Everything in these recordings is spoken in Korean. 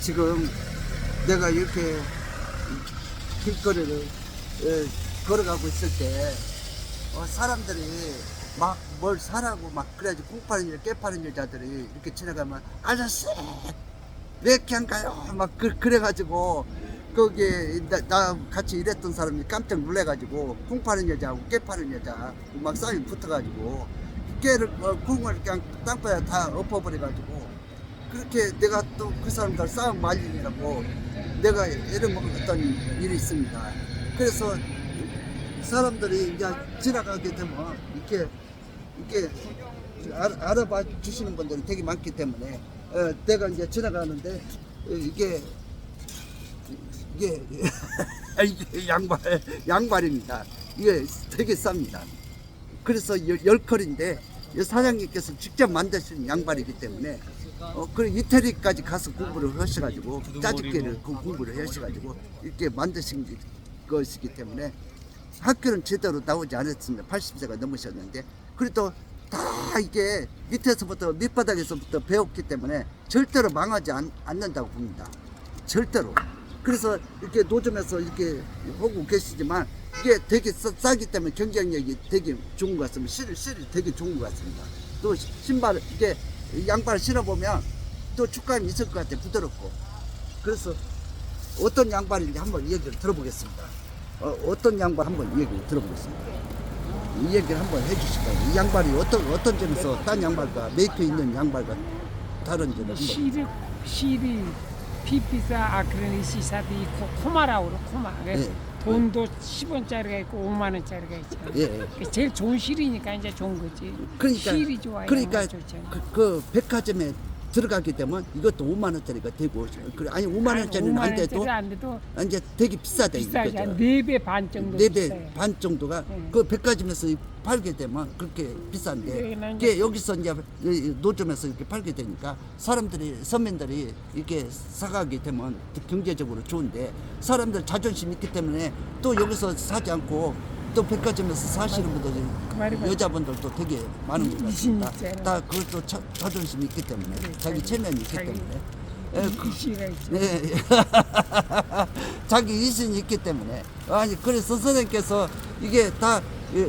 지금 내가 이렇게 길거리를 에, 걸어가고 있을 때 어, 사람들이 막 뭘 사라고 막 그래야지 콩 파는 여, 깨 파는 여자들이 이렇게 지나가면 아저씨 왜 이렇게 안 가요? 막 그, 그래가지고 거기에 나, 나 같이 일했던 사람이 깜짝 놀래가지고 콩 파는 여자하고 깨 파는 여자 막 싸움이 붙어가지고 깨를 어, 콩을 그냥 땅바닥에 다 엎어버려가지고 그렇게 내가 또 그 사람들 싸움 말리느라고 내가 애를 먹었던 일이 있습니다. 그래서 사람들이 이제 지나가게 되면 이렇게 이렇게 알, 알아봐 주시는 분들이 되게 많기 때문에 어, 내가 이제 지나가는데 어, 이게 이게 이게 양말 양말입니다. 이게 되게 쌉니다. 그래서 열, 열 컬인데 이 사장님께서 직접 만드신 양말이기 때문에 어, 그 이태리까지 가서 공부를 하셔가지고 짜집기를 그 공부를 하셔가지고 이렇게 만드신 게- 것이기 때문에 학교는 제대로 나오지 않았습니다. 80세가 넘으셨는데 그래도 다 이게 밑에서부터 밑바닥에서부터 배웠기 때문에 절대로 망하지 않, 않는다고 봅니다. 절대로. 그래서 이렇게 노점에서 이렇게 하고 계시지만 이게 되게 싸, 싸기 때문에 경쟁력이 되게 좋은 것 같습니다. 실이, 실이 되게 좋은 것 같습니다. 또 시- 신발, 이게 양발을 신어보면 또 축감이 있을 것 같아요. 부드럽고. 그래서 어떤 양발인지 한번 얘기를 들어보겠습니다. 어, 떤 양발 한번 얘기를 들어보겠습니다. 이 얘기를 한번 해주실까요? 이 양발이 어떤 어떤 점에서 딴 양발과 메이크 있는 양발과 다른지를 한번. 실이 실이 피피사 코마라고 그래 코마 그래서 예. 돈도 10원짜리가 있고 5만 원짜리가 있잖아 예, 예. 제일 좋은 실이니까 이제 좋은 거지 그러니까 실이 좋아요 그러니까 좋잖아. 그, 그 백화점에 들어가게 되면 이것도 5만 원짜리가 되고 그래, 아니 5만 원짜리는 안 돼도 안 돼도 이제 되게 비싸다 비싸지 이거죠. 한네배 반 정도 네 배 비싸요. 반 정도가 네. 그 백화점에서 팔게 되면 그렇게 비싼데 여기는 이게 여기서 이제 이 노점에서 이렇게 팔게 되니까 사람들이 서민들이 이렇게 사가게 되면 경제적으로 좋은데 사람들 자존심 있기 때문에 또 여기서 사지 않고 또 백화점에서 사시는 분들이 그. 여자분들도 되게 많은 것 같습니다. 다 그것도 자, 자존심이 있기 때문에 그래, 자기 자기- 체면이 있기 자기- 때문에 예, 그- 이 있죠 네. 자기 이신이 있기 때문에 아니 그래서 선생님께서 이게 다 예,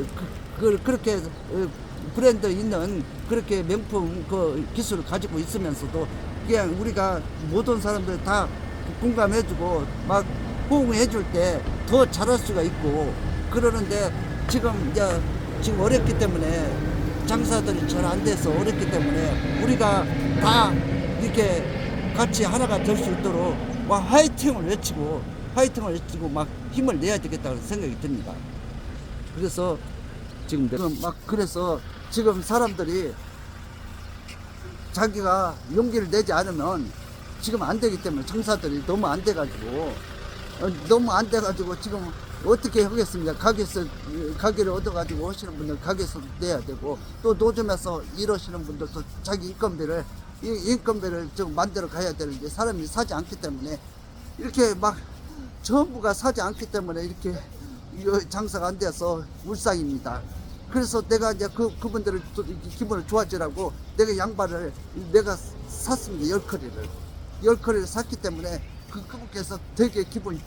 그, 그, 렇게 브랜드 있는 그렇게 명품 그 기술을 가지고 있으면서도 그냥 우리가 모든 사람들 다 공감해주고 막 호응해줄 때 더 잘할 수가 있고 그러는데 지금 이제 지금 어렵기 때문에 장사들이 잘 안 돼서 어렵기 때문에 우리가 다 이렇게 같이 하나가 될 수 있도록 막 화이팅을 외치고 화이팅을 외치고 막 힘을 내야 되겠다는 생각이 듭니다. 그래서 지금 막 그래서 지금 사람들이 자기가 용기를 내지 않으면 지금 안 되기 때문에 장사들이 너무 안 돼가지고 어, 너무 안 돼가지고 지금 어떻게 하겠습니까? 가게에서 가게를 얻어가지고 하시는 분들 가게에서 내야 되고 또 노점에서 일하시는 분들도 자기 인건비를 이 인건비를 좀 만들어 가야 되는데 사람이 사지 않기 때문에 이렇게 막 전부가 사지 않기 때문에 이렇게 이 장사가 안 돼서 울상입니다. 그래서 내가 이제 그 그분들을 기분을 좋아지라고 내가 양발을 내가 샀습니다 열 커리를 열 커리를 샀기 때문에 그 그분께서 되게 기분이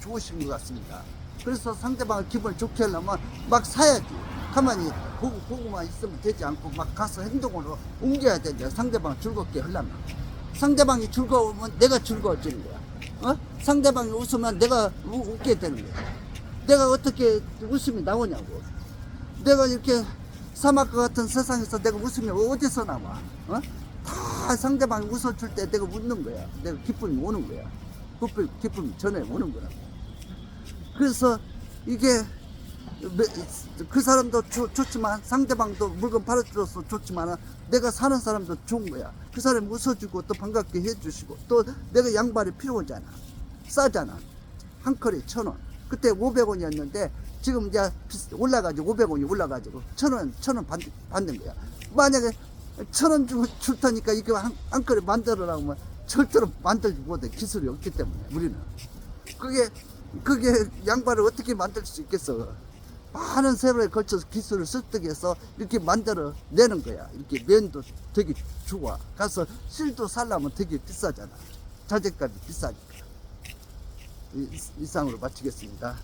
좋으신 것 같습니다. 그래서 상대방을 기분 좋게 하려면 막 사야지. 가만히 보고 보고만 있으면 되지 않고 막 가서 행동으로 옮겨야 된다. 상대방 즐겁게 하려면. 상대방이 즐거우면 내가 즐거워지는 거야. 어? 상대방이 웃으면 내가 우, 웃게 되는 거야. 내가 어떻게 웃음이 나오냐고. 내가 이렇게 사막과 같은 세상에서 내가 웃음이 어디서 나와? 어? 다 상대방이 웃어줄 때 내가 웃는 거야. 내가 기쁨이 오는 거야. 기쁨, 기쁨이 전에 오는 거야. 그래서 이게 매- 그 사람도 좋, 좋지만 상대방도 물건 팔아줘서 좋지만 내가 사는 사람도 좋은 거야. 그 사람 웃어주고 또 반갑게 해주시고 또 내가 양발이 필요하잖아. 싸잖아. 한 컬에 천 원. 그때 500원이었는데 지금 이제 올라가지고 500원이 올라가지고 천 원, 천원 받는 거야. 만약에 천 원 주고 줄 테니까 이거 한, 한 컬에 만들어라고 하면 절대로 만들지 못해. 기술이 없기 때문에 우리는. 그게 그게 양발을 어떻게 만들 수 있겠어? 많은 세월에 걸쳐서 기술을 습득해서 이렇게 만들어 내는 거야. 이렇게 면도 되게 좋아. 가서 실도 살려면 되게 비싸잖아. 자재값이 비싸니까 이- 이상으로 마치겠습니다.